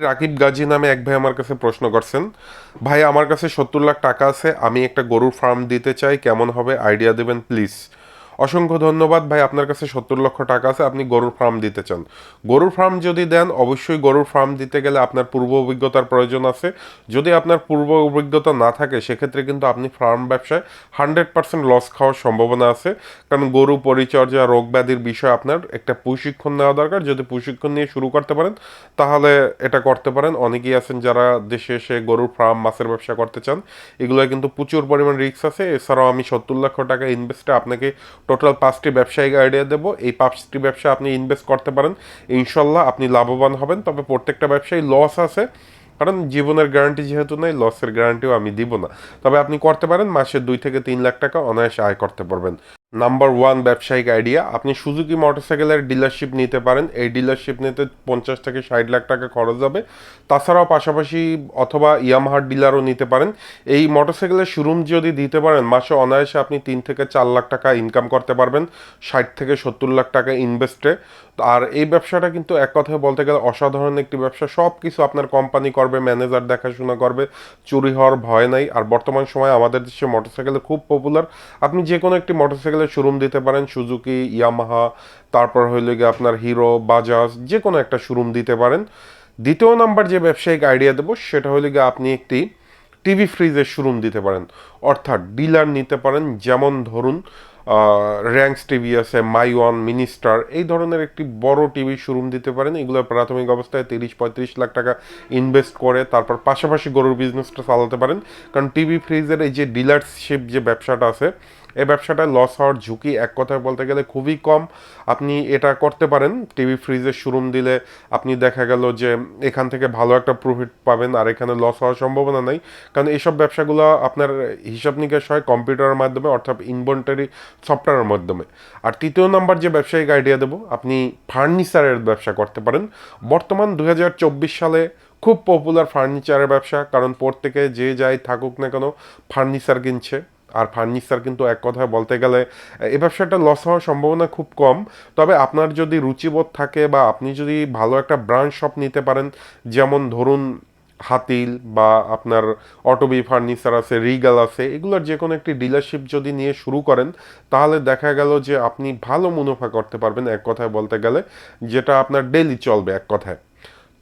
রাকিব গাজী নামে এক ভাই আমার কাছে প্রশ্ন করছেন, ভাই, আমার কাছে সত্তর লাখ টাকা আছে, আমি একটা গরুর ফার্ম দিতে চাই, কেমন হবে? আইডিয়া দেবেন প্লিজ অসংখ্য ধন্যবাদ ভাই, আপনার কাছে সত্তর লক্ষ টাকা আছে, আপনি গরুর ফার্ম দিতে চান। গরুর ফার্ম যদি দেন, অবশ্যই গরুর ফার্ম দিতে গেলে আপনার পূর্ব অভিজ্ঞতার প্রয়োজন আছে। যদি আপনার পূর্ব অভিজ্ঞতা না থাকে, সেক্ষেত্রে কিন্তু আপনি ফার্ম ব্যবসায় হান্ড্রেড পার্সেন্ট লস খাওয়ার সম্ভাবনা আছে। কারণ গরু পরিচর্যা রোগ ব্যাধির বিষয়ে আপনার একটা প্রশিক্ষণ নেওয়া দরকার। যদি প্রশিক্ষণ নিয়ে শুরু করতে পারেন, তাহলে এটা করতে পারেন। অনেকেই আছেন যারা দেশে এসে গরুর ফার্ম, মাছের ব্যবসা করতে চান এগুলো কিন্তু প্রচুর পরিমাণ রিস্ক আছে। এছাড়াও আমি সত্তর লক্ষ টাকা ইনভেস্টে আপনাকে টোটাল পাঁচটি ব্যবসায়িক আইডিয়া দেবো। এই পাঁচটি ব্যবসা আপনি ইনভেস্ট করতে পারেন। ইনশাল্লাহ আপনি লাভবান হবেন। তবে প্রত্যেকটা ব্যবসায় লস আছে। কারণ জীবনের গ্যারান্টি যেহেতু নেই লসের গ্যারান্টিও আমি দিব না। তবে আপনি করতে পারেন। মাসে দুই থেকে তিন লাখ টাকা অনায়াসে আয় করতে পারবেন। নাম্বার ওয়ান ব্যবসায়িক আইডিয়া। আপনি সুজুকি মোটরসাইকেলের ডিলারশিপ নিতে পারেন। এই ডিলারশিপ নিতে পঞ্চাশ থেকে ষাট লাখ টাকা খরচ হবে। তাছাড়াও পাশাপাশি অথবা ইয়ামাহার ডিলারও নিতে পারেন। এই মোটরসাইকেলের শোরুম যদি দিতে পারেন, মাসে অনায়াসে আপনি তিন থেকে চার লাখ টাকা ইনকাম করতে পারবেন। ষাট থেকে সত্তর লাখ টাকা ইনভেস্টে আর এই ব্যবসাটা কিন্তু এক কথায় বলতে গেলে অসাধারণ একটি ব্যবসা। সব কিছু আপনার কোম্পানি করবে ম্যানেজার দেখাশোনা করবে, চুরি হওয়ার ভয় নাই। আর বর্তমান সময়ে আমাদের দেশে মোটরসাইকেল খুব পপুলার আপনি যে কোনো একটি মোটরসাইকেলের শোরুম দিতে পারেন, সুজুকি, ইয়ামাহা, তারপর হইলে গিয়ে আপনার হিরো, বাজাজ যে কোনো একটা শোরুম দিতে পারেন। দ্বিতীয় নাম্বার যে ব্যবসায়িক আইডিয়া দেবো, সেটা হইলে গিয়ে আপনি একটি টিভি ফ্রিজের শোরুম দিতে পারেন। অর্থাৎ ডিলার নিতে পারেন, যেমন ধরুন র্যাঙ্কস টিভি আছে মাই ওয়ান মিনিস্টার এই ধরনের একটি বড় টিভি শোরুম দিতে পারেন। এগুলো প্রাথমিক অবস্থায় তিরিশ, পঁয়ত্রিশ লাখ টাকা ইনভেস্ট করে, তারপর পাশাপাশি গরুর বিজনেসটা চালাতে পারেন। কারণ টিভি ফ্রিজের এই যে ডিলারশিপ যে ব্যবসাটা আছে, এই ব্যবসাটা লস হওয়ার ঝুঁকি এক কথায় বলতে গেলে খুবই কম। আপনি এটা করতে পারেন টিভি ফ্রিজের শোরুম দিলে আপনি দেখা গেল যে এখান থেকে ভালো একটা প্রফিট পাবেন, আর এখানে লস হওয়ার সম্ভাবনা নাই। কারণ এইসব ব্যবসাগুলো আপনার হিসাব নিকাশ হয় কম্পিউটারের মাধ্যমে, অর্থাৎ ইনভেন্টারি সফটওয়্যারের মাধ্যমে। আর তৃতীয় নাম্বার যে ব্যবসায়িক আইডিয়া দেবো, আপনি ফার্নিচারের ব্যবসা করতে পারেন। বর্তমান দু হাজার চব্বিশ সালে খুব পপুলার ফার্নিচারের ব্যবসা, কারণ প্রত্যেকে যে যাই থাকুক না কেন ফার্নিচার কিনছে। আর ফার্নিচার কিন্তু এক কথায় বলতে গেলে, এ ব্যবসাটা লস হওয়ার সম্ভাবনা খুব কম। তবে আপনার যদি রুচিবোধ থাকে বা আপনি যদি ভালো একটা ব্রাঞ্চ শপ নিতে পারেন, যেমন ধরুন হাতিল বা আপনার অটোবি ফার্নিচার আছে, রিগাল আছে, এগুলোর যে কোনো একটি ডিলারশিপ যদি নিয়ে শুরু করেন, তাহলে দেখা গেল যে আপনি ভালো মুনাফা করতে পারবেন এক কথায় বলতে গেলে, যেটা আপনার ডেলি চলবে এক কথায়।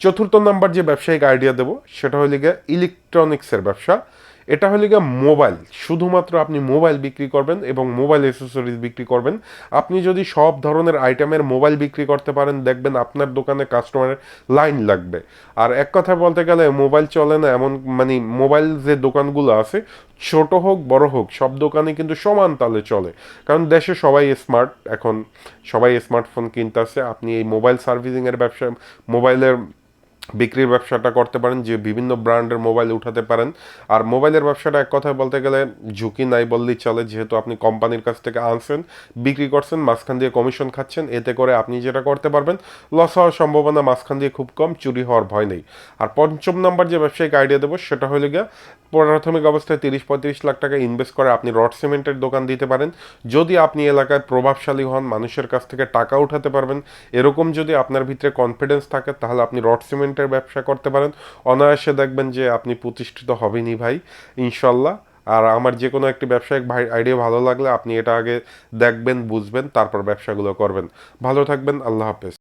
চতুর্থ নাম্বার যে ব্যবসায়িক আইডিয়া দেবো, সেটা হলে গিয়ে ইলেকট্রনিক্সের ব্যবসা। এটা হলে গিয়ে মোবাইল। শুধুমাত্র আপনি মোবাইল বিক্রি করবেন এবং মোবাইল অ্যাসেসরিজ বিক্রি করবেন। আপনি যদি সব ধরনের আইটেমের মোবাইল বিক্রি করতে পারেন, দেখবেন আপনার দোকানে কাস্টমারের লাইন লাগবে। আর এক কথা বলতে গেলে, মোবাইল চলে না এমন মানে মোবাইল যে দোকানগুলো আছে, ছোট হোক, বড় হোক, সব দোকানে কিন্তু সমান তালে চলে। কারণ দেশে সবাই স্মার্ট এখন সবাই স্মার্টফোন কিনতেছে। আপনি এই মোবাইল সার্ভিসিংয়ের ব্যবসা, মোবাইলের বিক্রির ব্যবসাটা করতে পারেন, যে বিভিন্ন ব্র্যান্ডের মোবাইল উঠাতে পারেন। আর মোবাইলের ব্যবসাটা এক কথায় বলতে গেলে ঝুঁকি নাই বললেই চলে, যেহেতু আপনি কোম্পানির কাছ থেকে আনছেন, বিক্রি করছেন, মাঝখান দিয়ে কমিশন খাচ্ছেন, এতে করে আপনি যেটা করতে পারবেন, লস হওয়ার সম্ভাবনা মাঝখান দিয়ে খুব কম, চুরি হওয়ার ভয় নেই। আর পঞ্চম নাম্বার যে ব্যবসায়িক আইডিয়া দেবো, সেটা হলে গিয়ে প্রাথমিক অবস্থায় তিরিশ পঁয়ত্রিশ লাখ টাকা ইনভেস্ট করে আপনি রড সিমেন্টের দোকান দিতে পারেন। যদি আপনি এলাকায় প্রভাবশালী হন, মানুষের কাছ থেকে টাকা উঠাতে পারবেন, এরকম যদি আপনার ভিতরে কনফিডেন্স থাকে, তাহলে আপনি রড সিমেন্টের ব্যবসা করতে পারেন। অনায়াসে দেখবেন যে আপনি প্রতিষ্ঠিত হবেনই ভাই, ইনশাল্লাহ। আর আমার যে কোনো একটি ব্যবসায়িক আইডিয়া ভালো লাগলে আপনি এটা আগে দেখবেন, বুঝবেন, তারপর ব্যবসাগুলো করবেন। ভালো থাকবেন, আল্লাহ হাফেজ।